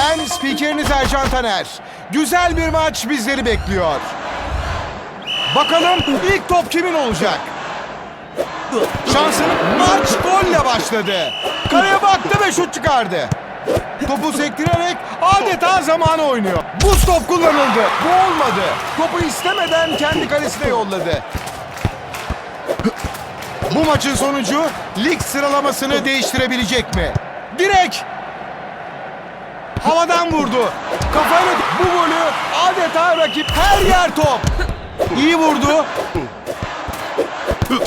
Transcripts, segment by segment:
Ben spikeriniz Ercan Taner. Güzel bir maç bizleri bekliyor. Bakalım ilk top kimin olacak? Şansın maç golle başladı. Kaleye baktı ve şut çıkardı. Topu sektirerek adeta zamanı oynuyor. Bu stop kullanıldı. Bu olmadı. Topu istemeden kendi kalesine yolladı. Bu maçın sonucu lig sıralamasını değiştirebilecek mi? Direk! Havadan vurdu. Kafayla bu golü adeta rakip her yer top. İyi vurdu.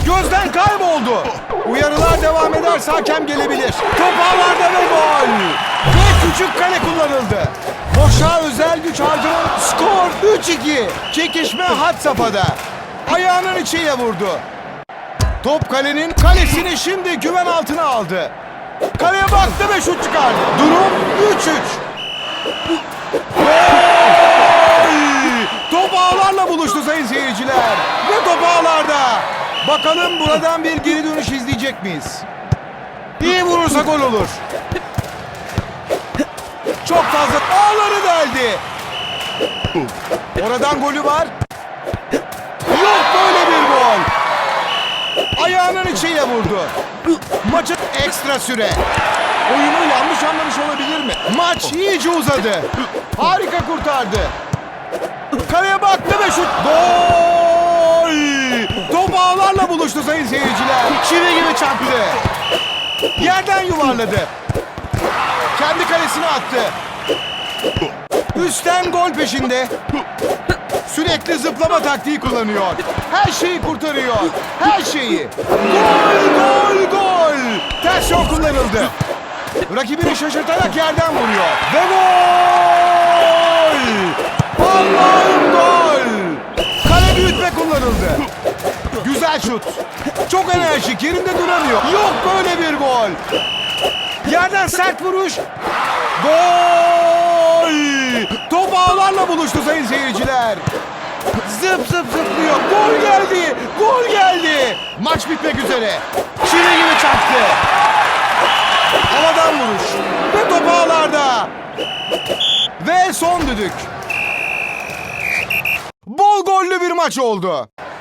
Gözden kayboldu. Uyarılar devam ederse hakem gelebilir. Top ağlarda ve gol. Ve küçük kale kullanıldı. Boşa özel güç harcanan skor 3-2. Çekişme had safhada. Ayağının içiyle vurdu. Top kalenin kalesini şimdi güven altına aldı. Kaleye baktı ve şut çıkardı. Durum 3-3. Top ağlarla buluştu sayın seyirciler. Ve top ağlarda. Bakalım buradan bir geri dönüş izleyecek miyiz? İyi vurursa gol olur. Çok fazla ağları deldi. Oradan golü var. Yok. Ayağının içiyle vurdu. Maçın ekstra süre. Oyunu yanlış anlamış olabilir mi? Maç iyice uzadı. Harika kurtardı. Kaleye baktı ve şut. Gol! Top ağlarla buluştu sayın seyirciler. Çivi gibi çarptı. Yerden yuvarladı. Kendi kalesine attı. Üstten gol peşinde. Sürekli zıplama taktiği kullanıyor. Her şeyi kurtarıyor. Her şeyi. Gol, gol, gol. Ters yol kullanıldı. Rakibini şaşırtarak yerden vuruyor. Ve gol! Allah'ım gol! Kale büyütme kullanıldı. Güzel şut. Çok enerjik, yerinde duramıyor. Yok böyle bir gol. Yerden sert vuruş. Gol! Top ağlarla buluştu sayın seyirciler. Zıp zıp zıplıyor. Gol geldi. Gol geldi. Maç bitmek üzere. Çivi gibi çaktı. Havadan vuruş. Ve top ağlarda. Ve son düdük. Bol gollü bir maç oldu.